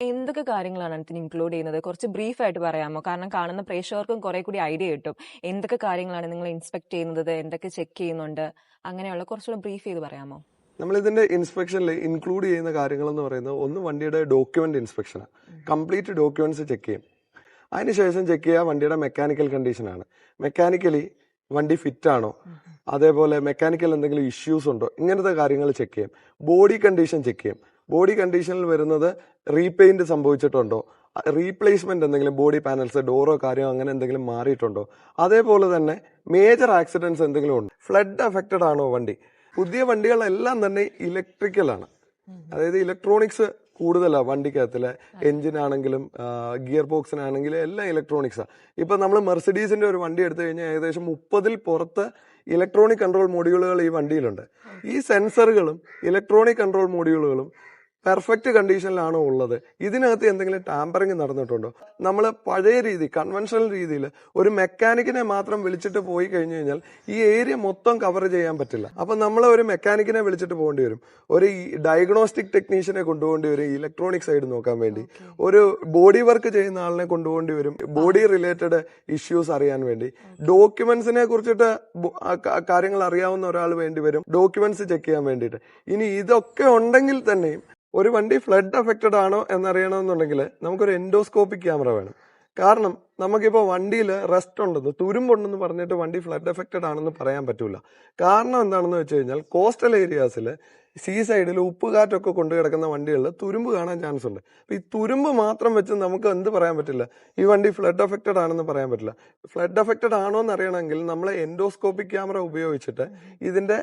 എന്തൊക്കെ കാര്യങ്ങളാണ് അതിന് ഇൻക്ലൂഡ് ചെയ്യുന്നത്? കുറച്ച് ബ്രീഫ് ആയിട്ട് പറയാമോ? കാരണം കാണുന്ന പ്രേക്ഷകർക്കും കുറെ കൂടി ഐഡിയ കിട്ടും. എന്തൊക്കെ കാര്യങ്ങളാണ് നിങ്ങൾ ഇൻസ്പെക്ട് ചെയ്യുന്നത്? എന്തൊക്കെ ചെക്ക് ചെയ്യുന്നുണ്ട്? അങ്ങനെയുള്ള കുറച്ചുകൂടെ ബ്രീഫ് ചെയ്ത് പറയാമോ? നമ്മൾ ഇതിന്റെ ഇൻസ്പെക്ഷനിൽ ഇൻക്ലൂഡ് ചെയ്യുന്ന കാര്യങ്ങൾ എന്ന് പറയുന്നത് ഒന്ന് വണ്ടിയുടെ ഡോക്യുമെന്റ് ഇൻസ്പെക്ഷനാണ് കംപ്ലീറ്റ് ഡോക്യുമെന്റ്സ് ചെക്ക് ചെയ്യും. അതിനുശേഷം ചെക്ക് ചെയ്യുക വണ്ടിയുടെ മെക്കാനിക്കൽ കണ്ടീഷനാണ് മെക്കാനിക്കലി വണ്ടി ഫിറ്റ് ആണോ? അതേപോലെ മെക്കാനിക്കൽ എന്തെങ്കിലും ഇഷ്യൂസ് ഉണ്ടോ? ഇങ്ങനത്തെ കാര്യങ്ങൾ ചെക്ക് ചെയ്യും. ബോഡി കണ്ടീഷൻ ചെക്ക് ചെയ്യും. ബോഡി കണ്ടീഷനിൽ വരുന്നത് റീപെയിന്റ് സംഭവിച്ചിട്ടുണ്ടോ? റീപ്ലേസ്മെന്റ് എന്തെങ്കിലും ബോഡി പാനൽസ് ഡോറോ കാര്യമോ അങ്ങനെ എന്തെങ്കിലും മാറിയിട്ടുണ്ടോ? അതേപോലെ തന്നെ മേജർ ആക്സിഡൻസ് എന്തെങ്കിലും ഉണ്ട്? ഫ്ലഡ് അഫക്റ്റഡ് ആണോ വണ്ടി? പുതിയ വണ്ടികളെല്ലാം തന്നെ ഇലക്ട്രിക്കലാണ് അതായത് ഇലക്ട്രോണിക്സ് കൂടുതലാണ് എഞ്ചിൻ ആണെങ്കിലും ഗിയർ ബോക്സിനാണെങ്കിലും എല്ലാം ഇലക്ട്രോണിക്സാ. ഇപ്പൊ നമ്മൾ മെർസിഡീസിന്റെ ഒരു വണ്ടി എടുത്തു കഴിഞ്ഞാൽ ഏകദേശം മുപ്പതിൽ പുറത്ത് ഇലക്ട്രോണിക് കൺട്രോൾ മോഡ്യൂളുകൾ ഈ വണ്ടിയിലുണ്ട്. ഈ സെൻസറുകളും ഇലക്ട്രോണിക് കൺട്രോൾ മോഡ്യൂളുകളും പെർഫെക്റ്റ് കണ്ടീഷനിലാണോ ഉള്ളത്. ഇതിനകത്ത് എന്തെങ്കിലും ടാമ്പറിങ് നടന്നിട്ടുണ്ടോ? നമ്മൾ പഴയ രീതി കൺവെൻഷണൽ രീതിയിൽ ഒരു മെക്കാനിക്കിനെ മാത്രം വിളിച്ചിട്ട് പോയി കഴിഞ്ഞു കഴിഞ്ഞാൽ ഈ ഏരിയ മൊത്തം കവർ ചെയ്യാൻ പറ്റില്ല. അപ്പൊ നമ്മൾ ഒരു മെക്കാനിക്കിനെ വിളിച്ചിട്ട് പോകേണ്ടി വരും. ഒരു ഡയഗ്നോസ്റ്റിക് ടെക്നീഷ്യനെ കൊണ്ടുപോകേണ്ടി വരും ഇലക്ട്രോണിക് സൈഡ് നോക്കാൻ വേണ്ടി. ഒരു ബോഡി വർക്ക് ചെയ്യുന്ന ആളിനെ കൊണ്ടുപോകേണ്ടി വരും ബോഡി റിലേറ്റഡ് ഇഷ്യൂസ് അറിയാൻ വേണ്ടി. ഡോക്യുമെന്റ്സിനെ കുറിച്ചിട്ട് കാര്യങ്ങൾ അറിയാവുന്ന ഒരാൾ വേണ്ടി വരും. ഡോക്യുമെന്റ്സ് ചെക്ക് ചെയ്യാൻ വേണ്ടിയിട്ട്. ഇനി ഇതൊക്കെ ഉണ്ടെങ്കിൽ തന്നെയും ഒരു വണ്ടി ഫ്ലഡ് അഫക്റ്റഡ് ആണോ എന്നറിയണമെന്നുണ്ടെങ്കിൽ നമുക്കൊരു എൻഡോസ്കോപ്പിക് ക്യാമറ വേണം. കാരണം നമുക്കിപ്പോൾ വണ്ടിയിൽ റെസ്റ്റ് ഉണ്ടെന്ന് തുരുമ്പുണ്ടെന്ന് പറഞ്ഞിട്ട് വണ്ടി ഫ്ലഡ് എഫക്റ്റഡ് ആണെന്ന് പറയാൻ പറ്റില്ല കാരണം എന്താണെന്ന് വെച്ച് കഴിഞ്ഞാൽ കോസ്റ്റൽ ഏരിയാസിൽ സീ സൈഡിൽ ഉപ്പുകാറ്റൊക്കെ കൊണ്ടു കിടക്കുന്ന വണ്ടികളിൽ തുരുമ്പ് കാണാൻ ചാൻസ് ഉണ്ട്. അപ്പം ഈ തുരുമ്പ് മാത്രം വെച്ച് നമുക്ക് എന്ത് പറയാൻ പറ്റില്ല? ഈ വണ്ടി ഫ്ലഡ് എഫക്റ്റഡ് ആണെന്ന് പറയാൻ പറ്റില്ല. ഫ്ലഡ് എഫക്റ്റഡ് ആണോ എന്ന് അറിയണമെങ്കിൽ നമ്മൾ എൻഡോസ്കോപ്പിക് ക്യാമറ ഉപയോഗിച്ചിട്ട് ഇതിന്റെ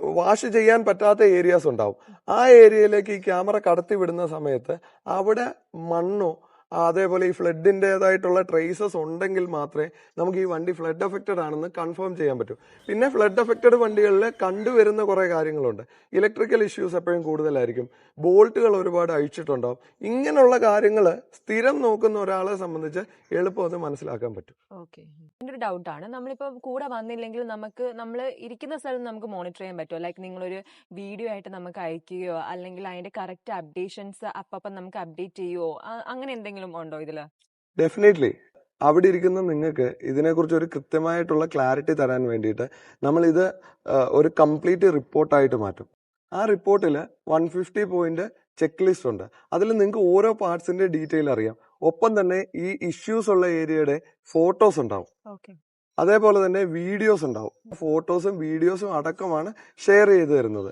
വാഷ് ചെയ്യാൻ പറ്റാത്ത ഏരിയാസ് ഉണ്ടാവും. ആ ഏരിയയിലേക്ക് ഈ ക്യാമറ കടത്തി വിടുന്ന സമയത്ത് അവിടെ മണ്ണോ അതേപോലെ ഈ ഫ്ലഡിന്റെതായിട്ടുള്ള ട്രേസസ് ഉണ്ടെങ്കിൽ മാത്രമേ നമുക്ക് ഈ വണ്ടി ഫ്ലഡ് അഫക്റ്റഡ് ആണെന്ന് കൺഫേം ചെയ്യാൻ പറ്റൂ. പിന്നെ ഫ്ലഡ് അഫക്റ്റഡ് വണ്ടികളിൽ കണ്ടുവരുന്ന കുറേ കാര്യങ്ങളുണ്ട്. ഇലക്ട്രിക്കൽ ഇഷ്യൂസ് എപ്പോഴും കൂടുതലായിരിക്കും. ബോൾട്ടുകൾ ഒരുപാട് അഴിച്ചിട്ടുണ്ടാവും. ഇങ്ങനെയുള്ള കാര്യങ്ങൾ സ്ഥിരം നോക്കുന്ന ഒരാളെ സംബന്ധിച്ച് എളുപ്പം അത് മനസ്സിലാക്കാൻ പറ്റും. ഓക്കെ ഒരു ഡൗട്ടാണ് നമ്മളിപ്പോൾ കൂടെ വന്നില്ലെങ്കിൽ നമുക്ക് നമ്മൾ ഇരിക്കുന്ന സ്ഥലത്ത് നമുക്ക് മോണിറ്റർ ചെയ്യാൻ പറ്റുമോ? ലൈക്ക് നിങ്ങളൊരു വീഡിയോ ആയിട്ട് നമുക്ക് അയക്കുകയോ അല്ലെങ്കിൽ അതിന്റെ കറക്റ്റ് അപ്ഡേഷൻസ് അപ്പം നമുക്ക് അപ്ഡേറ്റ് ചെയ്യുമോ അങ്ങനെ എന്തെങ്കിലും ഉണ്ടോ ഇതിൽ? ഡെഫിനറ്റ്ലി അവിടെ ഇരിക്കുന്ന നിങ്ങൾക്ക് ഇതിനെക്കുറിച്ച് ഒരു കൃത്യമായിട്ടുള്ള ക്ലാരിറ്റി തരാൻ വേണ്ടിയിട്ട് നമ്മൾ ഇത് ഒരു കംപ്ലീറ്റ് റിപ്പോർട്ടായിട്ട് മാറ്റും. ആ റിപ്പോർട്ടിൽ one fifty point check list ഉണ്ട്. അതിൽ നിങ്ങൾക്ക് ഓരോ പാർട്സിന്റെ ഡീറ്റെയിൽ അറിയാം. ഒപ്പം തന്നെ ഈ ഇഷ്യൂസ് ഉള്ള ഏരിയയുടെ ഫോട്ടോസ് ഉണ്ടാവും. അതേപോലെ തന്നെ വീഡിയോസ് ഉണ്ടാവും. ഫോട്ടോസും വീഡിയോസും അടക്കമാണ് ഷെയർ ചെയ്തു തരുന്നത്.